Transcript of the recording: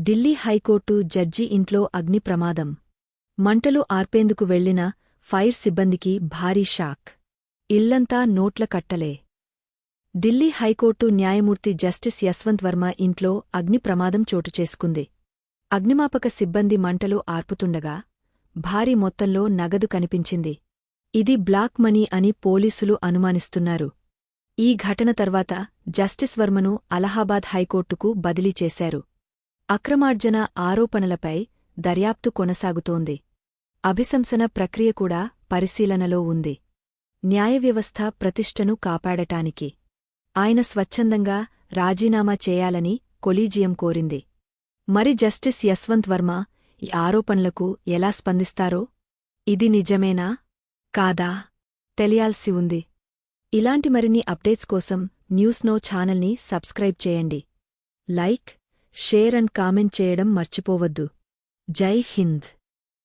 Delhi high court judge ఇంట్లో అగ్ని ప్రమాదం. మంటలు ఆర్పేందుకు వెళ్ళిన ఫైర్ సిబ్బందికి భారీ షాక్. ఇల్లంతా నోట్ల కట్టలే. ఢిల్లీ హైకోర్టు న్యాయమూర్తి జస్టిస్ యశ్వంత్ వర్మ ఇంట్లో అగ్ని ప్రమాదం చోటుచేసుకుంది అగ్నిమాపక సిబ్బంది మంటలు ఆర్పుతుండగా భారీ మొత్తంలో నగదు కనిపించింది. ఇది బ్లాక్ మనీ అని పోలీసులు అనుమానిస్తున్నారు. ఈ ఘటన తర్వాత జస్టిస్ వర్మను అలహాబాద్ హైకోర్టుకు బదిలీ చేశారు. అక్రమార్జన ఆరోపణలపై దర్యాప్తు కొనసాగుతోంది. అభిశంసన ప్రక్రియ కూడా పరిశీలనలో ఉంది. న్యాయవ్యవస్థ ప్రతిష్టను కాపాడటానికి ఆయన స్వచ్ఛందంగా రాజీనామా చేయాలని కొలీజియం కోరింది. మరి జస్టిస్ యశ్వంత్ వర్మ ఈ ఆరోపణలకు ఎలా స్పందిస్తారో? ఇది నిజమేనా? కాదా? తెలియాల్సి ఉంది. ఇలాంటి మరిన్ని అప్డేట్స్ కోసం న్యూస్ నో ఛానల్ని సబ్స్క్రైబ్ చేయండి. లైక్ షేర్ అండ్ కామెంట్ చేయడం మర్చిపోవద్దు. జై హింద్.